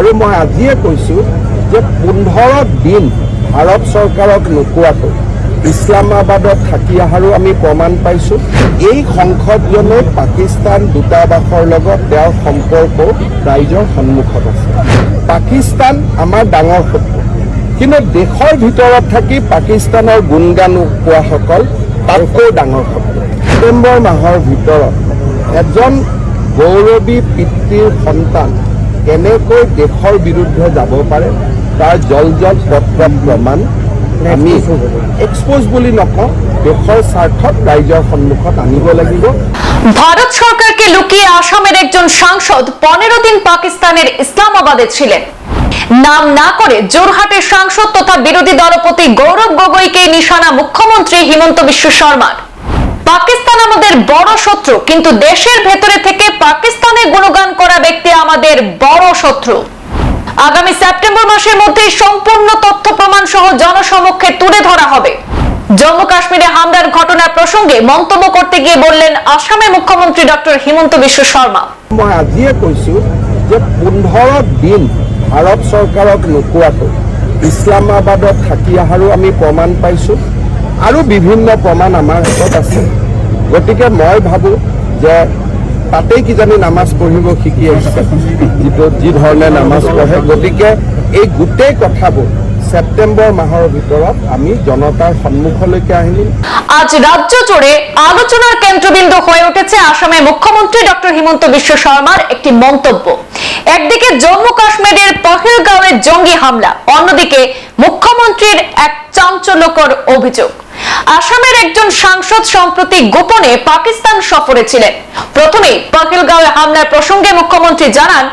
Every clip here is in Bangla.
আৰু মই আজিয়ে কৈছোঁ যে পোন্ধৰ দিন ভাৰত চৰকাৰক নোকোৱাকৈ ইছলামাবাদত থাকি অহাৰো আমি প্ৰমাণ পাইছোঁ। এই সংসদজনে পাকিস্তান দূতাবাসৰ লগত তেওঁৰ সম্পৰ্ক ৰাইজৰ সন্মুখত আছে। পাকিস্তান আমাৰ ডাঙৰ শত্ৰু। কিন্তু দেশৰ ভিতৰত থাকি পাকিস্তানৰ গুণগান কোৱাসকল তাতকৈ ডাঙৰ শত্ৰু। ছেপ্টেম্বৰ মাহৰ ভিতৰত এজন গৌৰৱী পিতৃৰ সন্তান কেনেকৈ দেশৰ বিৰুদ্ধে যাব পাৰে তাৰ জল জল পত্ৰ প্ৰমাণ আমি এক্সপ'জ বুলি নকওঁ দেশৰ স্বাৰ্থত ৰাইজৰ সন্মুখত আনিব লাগিব। ভারত সরকারকে লুকিয়ে আসামের একজন সাংসদ পনেরো দিন পাকিস্তানের ইসলামাবাদে ছিলেন। নাম না করে জোরহাটের সাংসদ তথা বিরোধী দলপতি গৌরব গগৈকে নিশানা মুখ্যমন্ত্রী হিমন্ত বিশ্ব শর্মার। পাকিস্তান আমাদের বড় শত্রু, কিন্তু দেশের ভেতরে থেকে পাকিস্তানের গুণগান করা ব্যক্তি আমাদের বড় শত্রু। আগামী সেপ্টেম্বর মাসের মধ্যে সম্পূর্ণ তথ্য প্রমাণ সহ জনসমক্ষে তুলে ধরা হবে। জম্মু কাশ্মীরে হামলার ঘটনার প্রসঙ্গে মন্তব্য করতে গিয়ে বললেন আসামের মুখ্যমন্ত্রী ডক্টর হিমন্ত বিশ্ব শর্মা। মই আজিয়ে কৈছোঁ যে পোন্ধৰ দিন ভাৰত চৰকাৰক নোকোৱাকৈ ইছলামাবাদত থাকি অহাৰো আমি প্ৰমাণ পাইছো আৰু বিভিন্ন প্ৰমাণ আমাৰ হাতত আছে। গতিকে মই ভাবোঁ যে তাতেই কিজানি নামাজ পঢ়িব শিকি আহিছে। যিটো যি ধৰণে নামাজ পঢ়ে। গতিকে এই গোটেই কথাবোৰ ছেপ্টেম্বৰ মাহৰ ভিতৰত আমি জনতাৰ সন্মুখলৈকে আনিম আজ রাজ্য জুড়ে আলোচনার কেন্দ্রবিন্দু হয়ে উঠেছে আসামের মুখ্যমন্ত্রী ডক্টর হিমন্ত বিশ্ব শর্মার একটি মন্তব্য। একদিকে জম্মু কাশ্মীরের পহেলগাঁওয়ের জঙ্গি হামলা, অন্যদিকে মুখ্যমন্ত্রীর এক চাঞ্চল্যকর অভিযোগ। আসামের একজন সাংসদ সম্প্রতি গোপনে পাকিস্তান সফরে ছিলেন। প্রথমে পহেলগাঁওয়ে হামলার প্রসঙ্গে মুখ্যমন্ত্রী জানান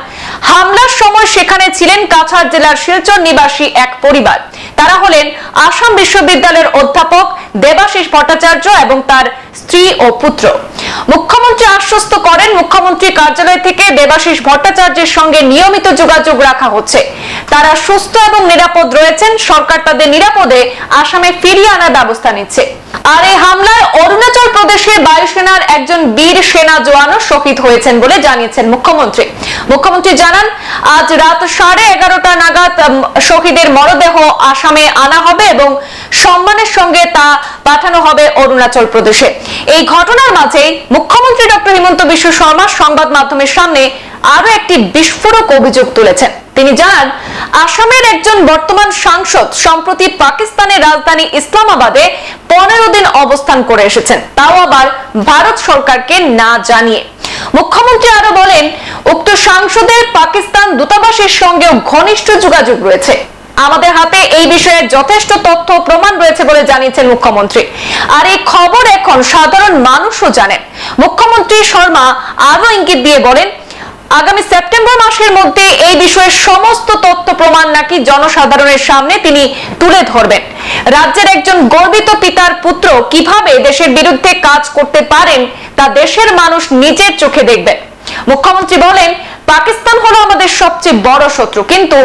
হামলার সময় সেখানে ছিলেন কাছাড় জেলার শিলচর নিবাসী এক পরিবার। তারা হলেন আসাম বিশ্ববিদ্যালয়ের অধ্যাপক দেবাশিস ভট্টাচার্য এবং তার স্ত্রী ও পুত্র। মুখ্যমন্ত্রী আশ্বস্ত করেন মুখ্যমন্ত্রী কার্যালয় থেকে দেবাশিস ভট্টাচার্যের সঙ্গে নিয়মিত যোগাযোগ রাখা হচ্ছে। তারা সুস্থ এবং নিরাপদ রয়েছেন, সরকার তাদের নিরাপদে আসামে ফিরিয়ে আনার ব্যবস্থা নিচ্ছে। আর এই হামলায় অরুণাচল প্রদেশের বায়ুসেনার একজন বীর সেনা জওয়ানও শহীদ হয়েছেন বলে জানিয়েছেন মুখ্যমন্ত্রী। মুখ্যমন্ত্রী জানান, আজ রাত সাড়ে এগারোটা নাগাদ শহীদের মরদেহ আসামে আনা হবে এবং সম্মানের সঙ্গে তা পাঠানো হবে অরুণাচল প্রদেশে। এই ঘটনার মাঝে মুখ্যমন্ত্রী ডক্টর হিমন্ত বিশ্ব শর্মা সংবাদ মাধ্যমের সামনে আরও একটি বিস্ফোরক অভিযোগ তুলেছেন। তিনি জানান, আসামের একজন বর্তমান সাংসদ সম্প্রতি পাকিস্তানের রাজধানী ইসলামাবাদে পনেরো দিন অবস্থান করে এসেছেন। তাও আবার ভারত সরকারকে না জানিয়ে। মুখ্যমন্ত্রী আরও বলেন, উক্ত সাংসদের পাকিস্তান দূতাবাসের সঙ্গেও ঘনিষ্ঠ যোগাযোগ রয়েছে। আমাদের হাতে এই বিষয়ে যথেষ্ট তথ্য প্রমাণ রয়েছে বলে জানিয়েছেন মুখ্যমন্ত্রী। আর এই খবর এখন সাধারণ মানুষও জানেন। মুখ্যমন্ত্রী শর্মা আরও ইঙ্গিত দিয়ে বলেন, আগামী সেপ্টেম্বর মাসের মধ্যে এই বিষয়ে সমস্ত তথ্য প্রমাণ নাকি জনসাধারণের সামনে তিনি তুলে ধরবেন। রাজ্যের একজন গর্বিত পিতার পুত্র কীভাবে দেশের বিরুদ্ধে কাজ করতে পারেন তা দেশের মানুষ নিজের চোখে দেখবেন। মুখ্যমন্ত্রী বলেন পাকিস্তান হলো আমাদের সবচেয়ে বড় শত্রু। কিন্তু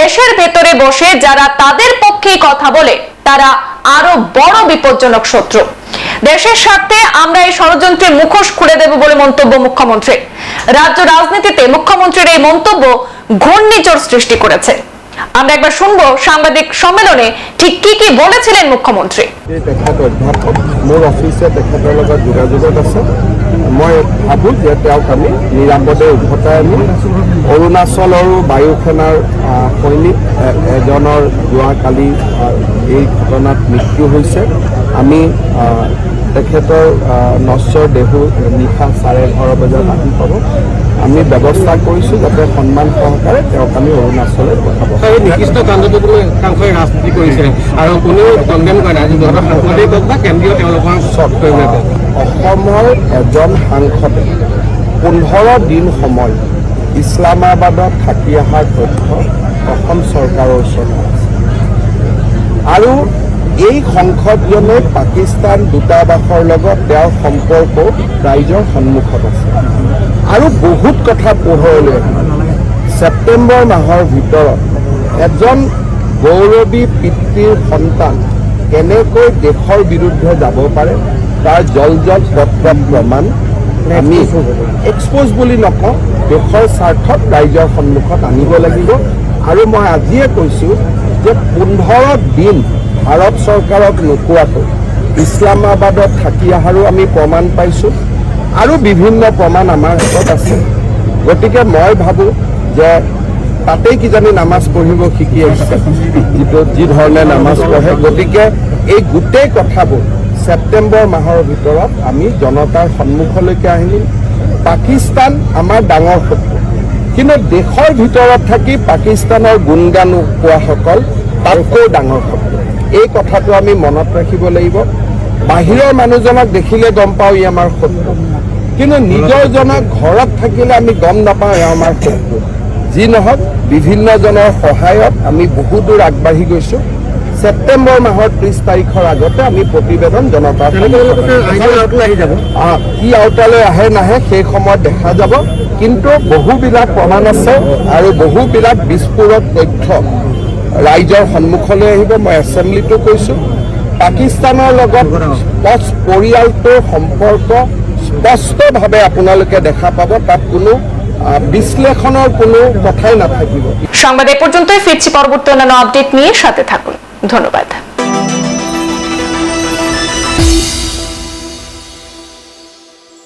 দেশের ভেতরে বসে যারা তাদের পক্ষেই কথা বলে, তারা আরও বড় বিপজ্জনক শত্রু। দেশের স্বার্থে আমরা এই ষড়যন্ত্রের মুখোশ খুলে দেব বলে মন্তব্য মুখ্যমন্ত্রী। রাজ্য রাজনীতিতে মুখ্যমন্ত্রীর এই মন্তব্য ঘূর্ণিঝড় সৃষ্টি করেছে। আমরা একবার শুনব সাংবাদিক সম্মেলনে ঠিক কি কি বলেছিলেন মুখ্যমন্ত্রী। মই ভাবোঁ যে তেওঁক আমি নিৰাপদে উভতাই আনি অৰুণাচল আৰু বায়ুসেনাৰ সৈনিক এজনৰ যোৱাকালি এই ঘটনাত মৃত্যু হৈছে। আমি তেখেতৰ নশ্বৰ দেহু নিশা চাৰে এঘাৰ বজাত আহি পাব। আমি ব্যৱস্থা কৰিছোঁ যাতে সন্মান সহকাৰে তেওঁক আমি অৰুণাচললৈ পঠাব এই নিকৃষ্ট কাণ্ডটো কোনো একাংশই ৰাজনীতি কৰিছে। আৰু কোনেও কণ্ডেম কৰে নাই যোৰহাটৰ সাংসদেই কওক বা কেন্দ্ৰীয় তেওঁলোকৰ চফ্টৱেৰ কওক অসমৰ এজন সাংসদে পোন্ধৰ দিন সময় ইছলামাবাদত থাকি অহাৰ তথ্য অসম চৰকাৰৰ ওচৰত আছে। আৰু এই সংসদজনে পাকিস্তান দূতাবাসৰ লগত তেওঁৰ সম্পৰ্ক ৰাইজৰ সন্মুখত আছে। আৰু বহুত কথা পোহৰলৈ ছেপ্টেম্বৰ মাহৰ ভিতৰত এজন গৌৰৱী পিতৃৰ সন্তান কেনেকৈ দেশৰ বিৰুদ্ধে যাব পাৰে তাৰ জল জল পত্ৰ প্ৰমাণ আমি এক্সপ'জ বুলি নকওঁ দেশৰ স্বাৰ্থত ৰাইজৰ সন্মুখত আনিব লাগিব। আৰু মই আজিয়ে কৈছোঁ যে পোন্ধৰ দিন ভাৰত চৰকাৰক নোকোৱাকৈ ইছলামাবাদত থাকি অহাৰো আমি প্ৰমাণ পাইছোঁ। আৰু বিভিন্ন প্ৰমাণ আমাৰ হাতত আছে। গতিকে মই ভাবোঁ যে তাতেই কিজানি নামাজ পঢ়িব শিকি আহিছে যিটো যি ধৰণে নামাজ পঢ়ে। গতিকে এই গোটেই কথাবোৰ ছেপ্টেম্বৰ মাহৰ ভিতৰত আমি জনতাৰ সন্মুখলৈকে আহিম। পাকিস্তান আমাৰ ডাঙৰ শত্ৰু। কিন্তু দেশৰ ভিতৰত থাকি পাকিস্তানৰ গুণগান পোৱাসকল তাতকৈ ডাঙৰ শত্ৰু। এই কথাটো আমি মনত ৰাখিব লাগিব। বাহিৰৰ মানুহজনক দেখিলে গম পাওঁ ই আমাৰ শত্ৰু। কিন্তু নিজৰজনক ঘৰত থাকিলে আমি গম নাপাওঁ এওঁ আমাৰ শত্ৰু। যি নহওক বিভিন্নজনৰ সহায়ত আমি বহু দূৰ আগবাঢ়ি গৈছোঁ। ছেপ্টেম্বৰ মাহৰ ত্ৰিছ তাৰিখৰ আগতে আমি প্ৰতিবেদন জনতাৰ আহি যাব। আহ, কি আওতালৈ আহে নাহে সেই সময়ত দেখা যাব। কিন্তু বহুবিলাক প্ৰমাণ আছে আৰু বহুবিলাক বিস্ফোৰক তথ্য ৰাইজৰ সন্মুখলৈ আহিব মই এছেম্বলিতো কৈছোঁ। পাকিস্তানৰ লগত পৰিয়ালটোৰ সম্পৰ্ক স্পষ্টভাৱে আপোনালোকে দেখা পাব, তাত কোনো বিশ্লেষণৰ কোনো কথাই নাথাকিব। সংবাদ এ পর্যন্তই, ফিরছি পরবর্তী অন্যান্য আপডেট নিয়ে সাথে থাকুন। ধন্যবাদ।